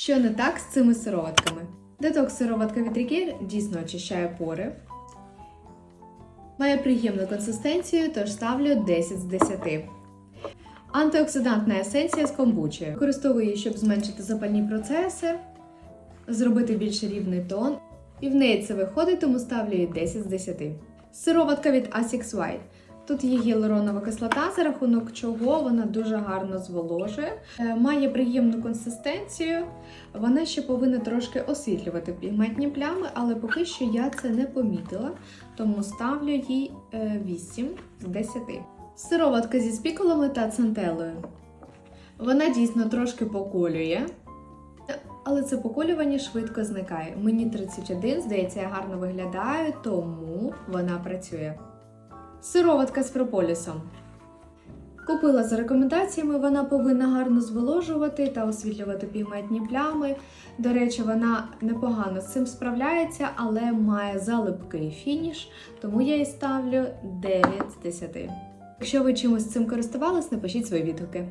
Що не так з цими сироватками? Детокс сироватка від Рікель дійсно очищає пори. Має приємну консистенцію, тож ставлю 10 з 10. Антиоксидантна есенція з комбучі. Використовую її, щоб зменшити запальні процеси, зробити більш рівний тон. І в неї це виходить, тому ставлю їй 10 з 10. Сироватка від Asics White. Тут є гіалуронова кислота, за рахунок чого вона дуже гарно зволожує, Е, має приємну консистенцію. Вона ще повинна трошки освітлювати пігментні плями, але поки що я це не помітила, тому ставлю їй е, 8 з 10. Сироватка зі спікулами та центелою. Вона дійсно трошки поколює, але це поколювання швидко зникає. Мені 31, здається, я гарно виглядаю, тому вона працює. Сироватка з прополісом. Купила за рекомендаціями, вона повинна гарно зволожувати та освітлювати пігментні плями. До речі, вона непогано з цим справляється, але має залипкий фініш, тому я їй ставлю 9 з 10. Якщо ви чимось цим користувались, напишіть свої відгуки.